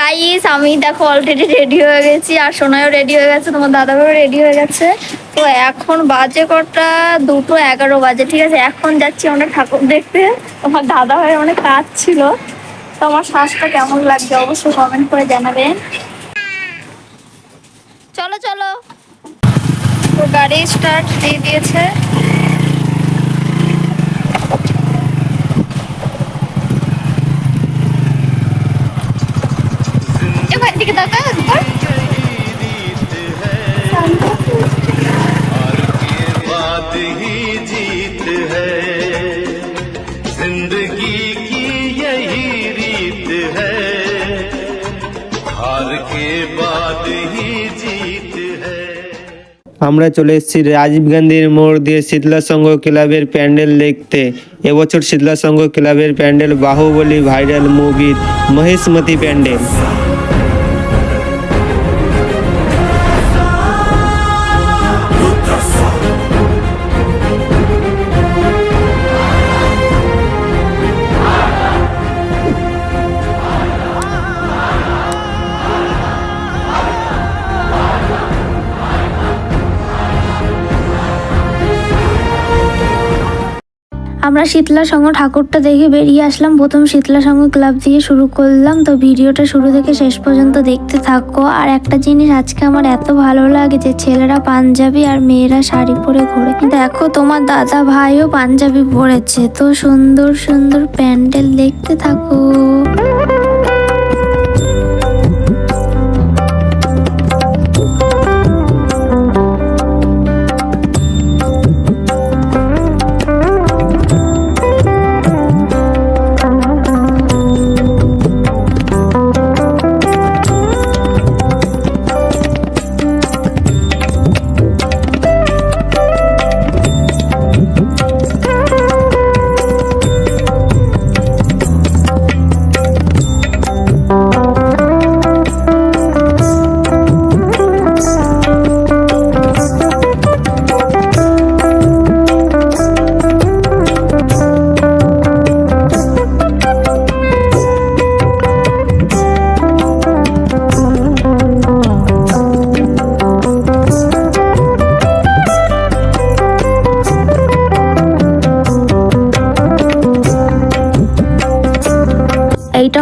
Guys আমি দেখো already ready হয়ে গেছি আর সোনাইও রেডি হয়ে গেছে, তোমার দাদাভাইও রেডি হয়ে গেছে। তো এখন বাজে কটা? দুটো এগারো বাজে, ঠিক আছে? এখন যাচ্ছি আমরা ঠাকুর দেখতে। তোমার দাদা ভাই অনেক কাজ ছিল তো আমার শ্বাসটা কেমন লাগছে অবশ্যই কমেন্ট করে জানাবেন। চলো চলো। তো গাড়ি স্টার্ট দিয়ে দিয়েছে। এবার দিকে তাকা একবার बात ही जीत है जिंदगी की यही रीत है हार के बाद ही जीत है আমরা চলে এসেছি রাজীব গান্ধীর মোড় দিয়ে শীতলা সংঘ ক্লাবের প্যান্ডেল দেখতে এবছর শীতলা সংঘ ক্লাবের প্যান্ডেল বাহুবলী ভাইরাল মুভির মহেশমতি প্যান্ডেল আমরা শীতলা সংঘ ঠাকুরটা দেখে বেরিয়ে আসলাম। প্রথম শীতলা সংঘ ক্লাব দিয়ে শুরু করলাম। তো ভিডিওটা শুরু থেকে শেষ পর্যন্ত দেখতে থাকো। আর একটা জিনিস আজকে আমার এত ভালো লাগে যে ছেলেরা পাঞ্জাবি আর মেয়েরা শাড়ি পরে ঘোরে। দেখো তোমার দাদা ভাইও পাঞ্জাবি পরেছে। তো সুন্দর সুন্দর প্যান্ডেল দেখতে থাকো।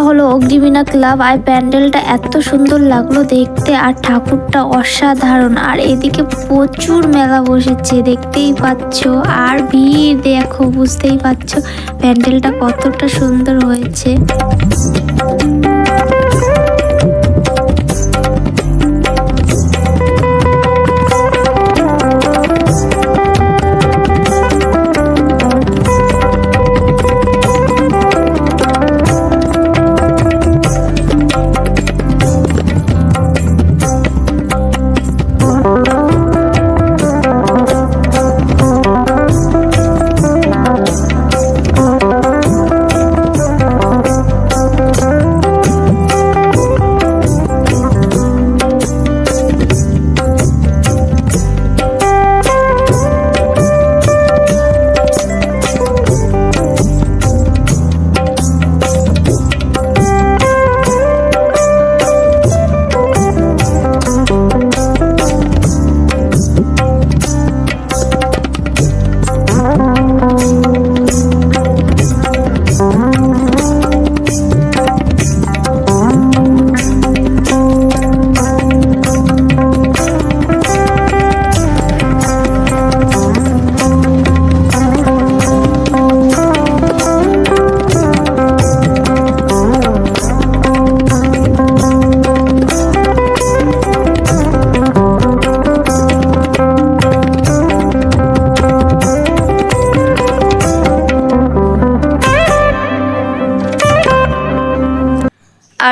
হলো অগ্নিবীণা ক্লাব। আর প্যান্ডেলটা এত সুন্দর লাগল দেখতে, আর ঠাকুরটা অসাধারণ। আর এদিকে প্রচুর মেলা বসেছে, দেখতেই পাচ্ছ। আর ভিড় দেখো, বুঝতেই পারছ প্যান্ডেলটা কতটা সুন্দর হয়েছে।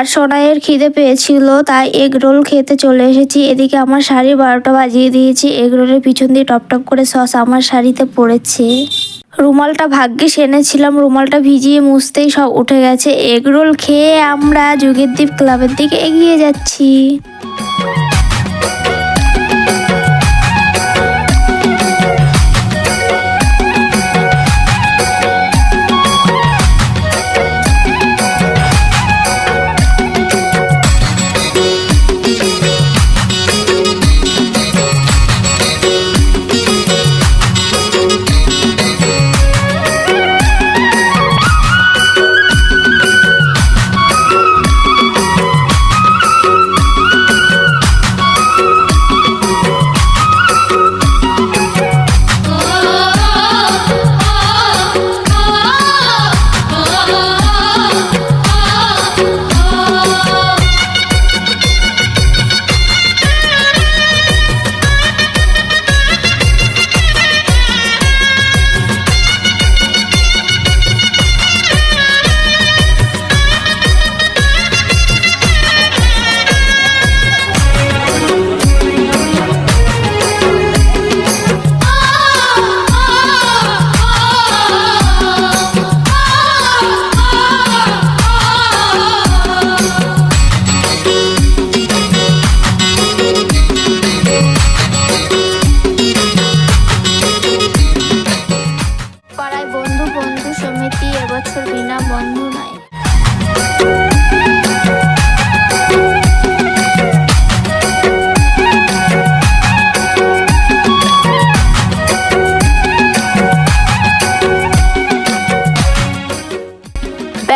আর সোনাইয়ের খিদে পেয়েছিল, তাই এগ রোল খেতে চলে এসেছি। এদিকে আমার শাড়ি বারোটা বাজিয়ে দিয়েছি। এগ রোলের পিছন দিয়ে টপটপ টপ করে সস আমার শাড়িতে পড়েছে। রুমালটা ভাগ্যিস এনেছিলাম। রুমালটা ভিজিয়ে মুছতেই সব উঠে গেছে। এগরোল খেয়ে আমরা যুগের দ্বীপ ক্লাবের দিকে এগিয়ে যাচ্ছি।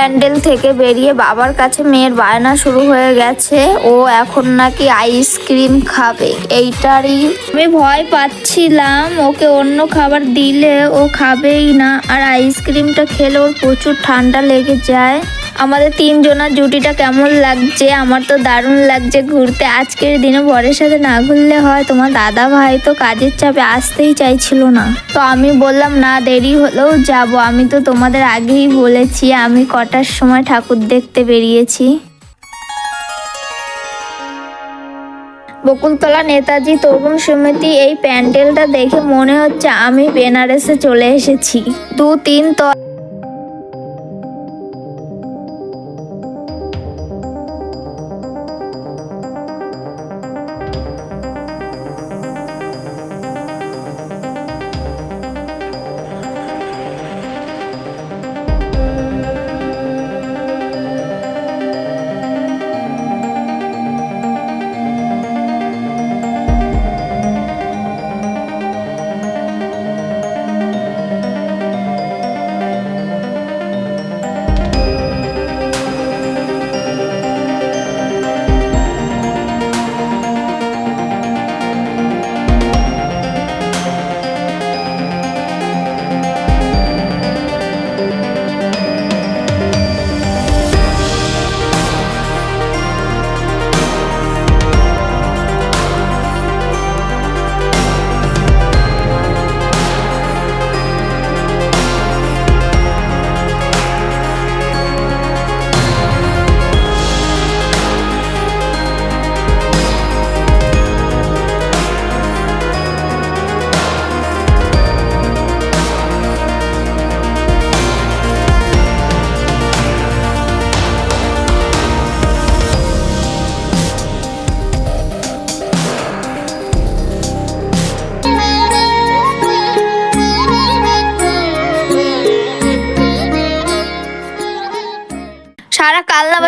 প্যান্ডেল থেকে বেরিয়ে বাবার কাছে মেয়ের বায়না শুরু হয়ে গেছে। ও এখন নাকি আইসক্রিম খাবে। এইটারই আমি ভয় পাচ্ছিলাম। ওকে অন্য খাবার দিলে ও খাবেই না। আর আইসক্রিমটা খেলে ওর প্রচুর ঠান্ডা লেগে যায়। আমাদের তিনজনের জুটিটা কেমন লাগছে? আমার তো দারুণ লাগছে ঘুরতে। আজকের দিনে বরের সাথে না ঘুরলে হয়, তোমার দাদা ভাই তো কাজের চাপে আসতেই চাইছিল না। তো আমি বললাম, না, দেরি হলেও যাব। আমি তো তোমাদের আগেই বলেছি, আমি কটার সময় ঠাকুর দেখতে বেরিয়েছি। বকুলতলা নেতাজি তরুণ সমিতি এই প্যান্ডেলটা দেখে মনে হচ্ছে আমি বেনারসে চলে এসেছি। দু তিন তলা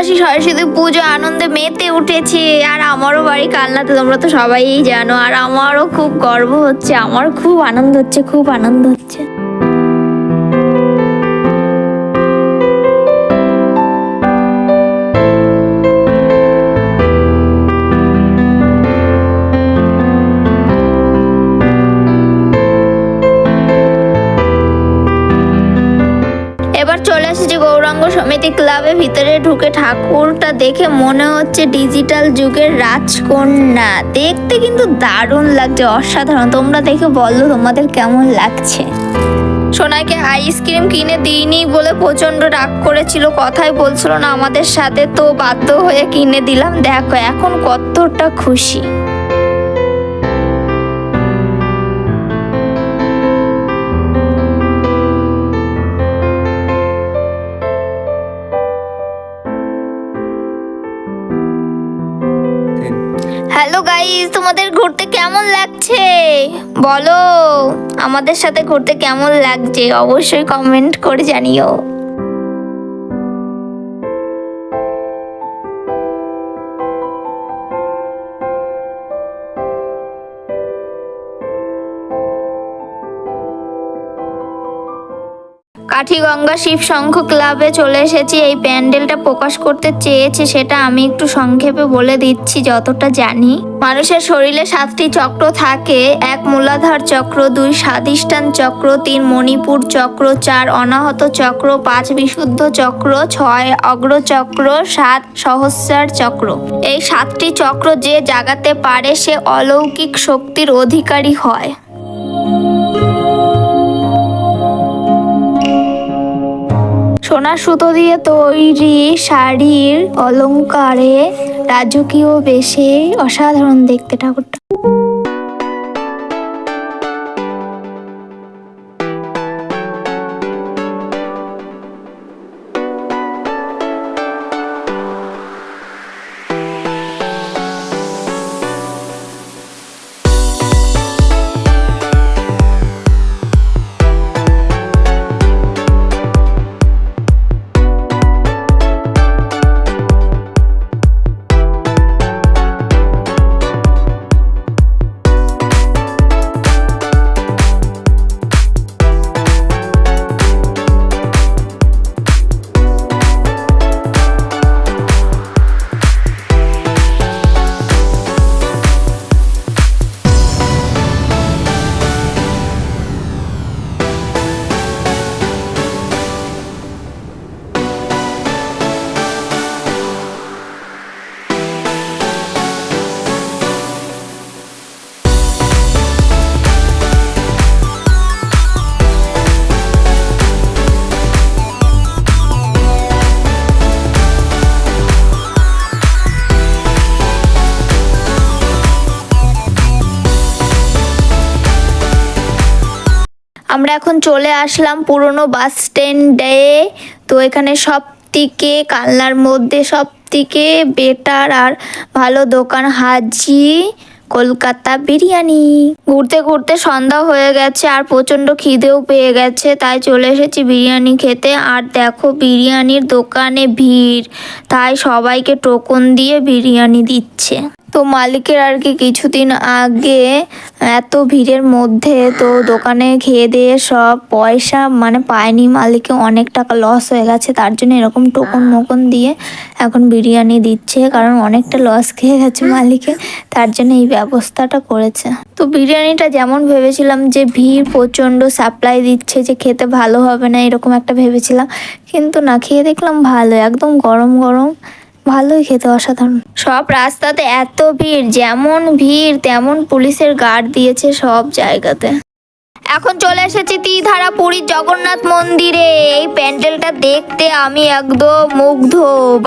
কালনাবাসী সরস্বতী পুজো আনন্দে মেতে উঠেছে। আর আমারও বাড়ি কালনাতে তোমরা তো সবাই জানো। আর আমারও খুব গর্ব হচ্ছে আমার খুব আনন্দ হচ্ছে, খুব আনন্দ হচ্ছে। সমিতি ক্লাবে ভিতরে ঢুকে ঠাকুরটা দেখে মনে হচ্ছে ডিজিটাল যুগের রাজকন্যা। দেখতে কিন্তু দারুণ লাগছে, অসাধারণ। তোমরা দেখে বলো তোমাদের কেমন লাগছে। সোনাইকে আইসক্রিম কিনে দিইনি বলে প্রচণ্ড রাগ করেছিল, কথাই বলছিল না আমাদের সাথে, তো বাধ্য হয়ে কিনে দিলাম। দেখো, এখন কতটা খুশি। কেমন লাগছে? বলো। আমাদের সাথে ঘুরতে কেমন লাগছে? অবশ্যই কমেন্ট করে জানিও। কাঠিগঙ্গা শিব শঙ্খ ক্লাবে চলে এসেছি। এই প্যান্ডেলটা প্রকাশ করতে চেয়েছে, সেটা আমি একটু সংক্ষেপে বলে দিচ্ছি, যতটা জানি। মানুষের শরীরে সাতটি চক্র থাকে, এক মূলাধার চক্র, দুই স্বাধিষ্ঠান চক্র, তিন মণিপুর চক্র, চার অনাহত চক্র, পাঁচ বিশুদ্ধ চক্র, ছয় অগ্রচক্র, সাত সহস্রার চক্র। এই সাতটি চক্র যে জাগাতে পারে, সে অলৌকিক শক্তির অধিকারী হয়। সোনা সুতো দিয়ে তৈরি শাড়ির অলংকারে রাজকীয় বেশে অসাধারণ দেখতে ঠাকুরটা। চলে আসলাম পুরনো বাস স্ট্যান্ডে। তো এখানে সব থেকে কালনার মধ্যে সব থেকে বেটার আর ভালো দোকান হাজি, কলকাতা বিরিয়ানি। ঘুরতে ঘুরতে সন্ধ্যা হয়ে গেছে আর প্রচণ্ড খিদেও পেয়ে গেছে, তাই চলে এসেছি বিরিয়ানি খেতে। আর দেখো বিরিয়ানির দোকানে ভিড়, তাই সবাইকে টোকন দিয়ে বিরিয়ানি দিচ্ছে। তো মালিকের আর কি কিছুদিন আগে এত ভিড়ের মধ্যে তো দোকানে খেয়ে দিয়ে সব পয়সা মানে পায়নি মালিকে অনেক টাকা লস হয়ে গেছে তার জন্য এরকম টোকন মোকন দিয়ে এখন বিরিয়ানি দিচ্ছে কারণ অনেকটা লস খেয়ে গেছে মালিকে তার জন্য এই ব্যবস্থাটা করেছে। তো বিরিয়ানিটা যেমন ভেবেছিলাম যে ভিড় প্রচণ্ড সাপ্লাই দিচ্ছে যে খেতে ভালো হবে না এরকম একটা ভেবেছিলাম কিন্তু না খেয়ে দেখলাম ভালো একদম গরম গরম। ভালোই খেতে অসাধারণ। সব রাস্তাতে এত ভিড়, যেমন ভিড়, তেমন পুলিশের গার্ড দিয়েছে সব জায়গাতে। এখন চলে এসেছি তীধারা পুরীর জগন্নাথ মন্দিরে। এই প্যান্ডেলটা দেখতে আমি একদম মুগ্ধ।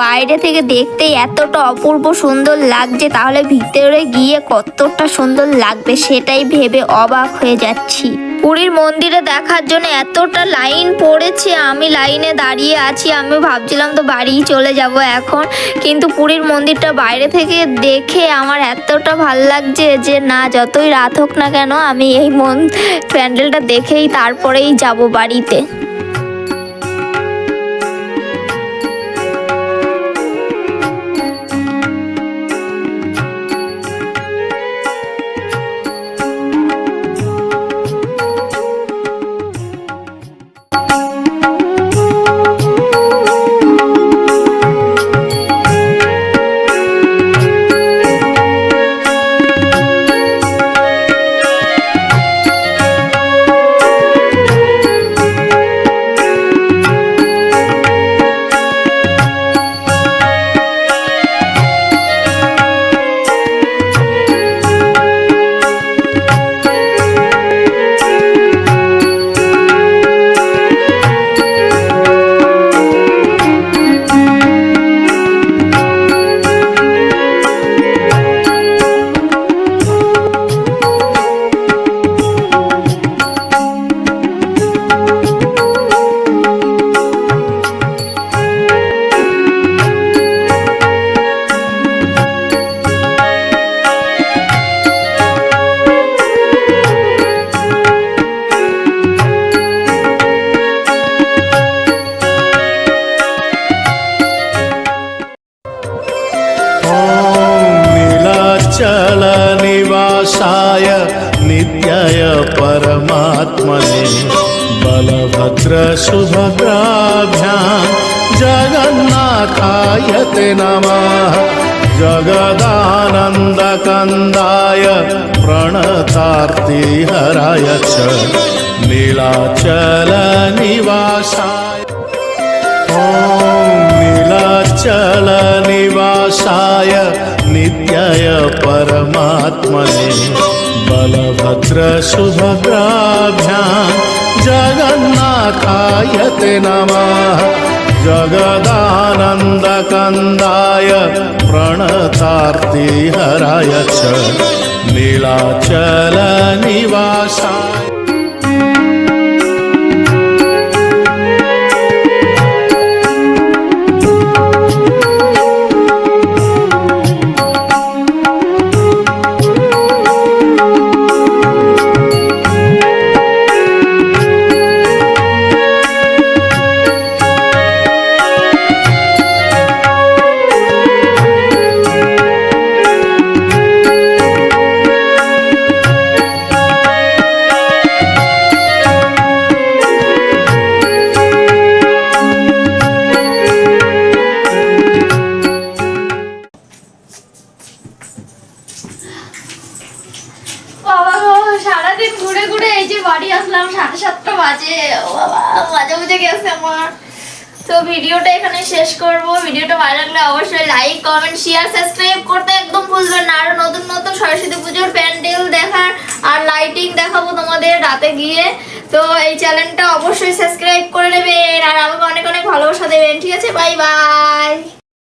বাইরে থেকে দেখতে এতটা অপূর্ব সুন্দর লাগছে, তাহলে ভিতরে গিয়ে কতটা সুন্দর লাগবে সেটাই ভেবে অবাক হয়ে যাচ্ছি। পুরীর মন্দিরে দেখার জন্য এতটা লাইন পড়েছে, আমি লাইনে দাঁড়িয়ে আছি। আমি ভাবছিলাম তো বাড়িই চলে যাব এখন, কিন্তু পুরীর মন্দিরটা বাইরে থেকে দেখে আমার এতটা ভালো লাগছে যে না, যতই রাত হোক না কেন, আমি এই মন প্যান্ডেলটা দেখেই তারপরেই যাব বাড়িতে। नमः। जगदानन्दकन्दाय प्रणतार्तिहराय च नीलाचलनिवासाय ॐ नीलाचलनिवासाय नित्याय परमात्मने बलभद्रसुभद्राभ्यां जगन्नाथाय ते नमः जगदानन्दकन्दाय प्रणतार्तिहराय च नीलाचलनिवासाय বাজে মাঝে মাঝে গেছে আমার। তো ভিডিওটা এখানে শেষ করব। ভিডিওটা ভালো লাগলে অবশ্যই লাইক কমেন্ট শেয়ার সাবস্ক্রাইব করতে একদম ভুলবেন না। আরও নতুন নতুন সরস্বতী পুজোর প্যান্ডেল দেখার আর লাইটিং দেখাবো তোমাদের রাতে গিয়ে। তো এই চ্যানেলটা অবশ্যই সাবস্ক্রাইব করে নেবেন। আর আমাকে অনেক অনেক ভালোবাসা দেবেন। ঠিক আছে? Bye bye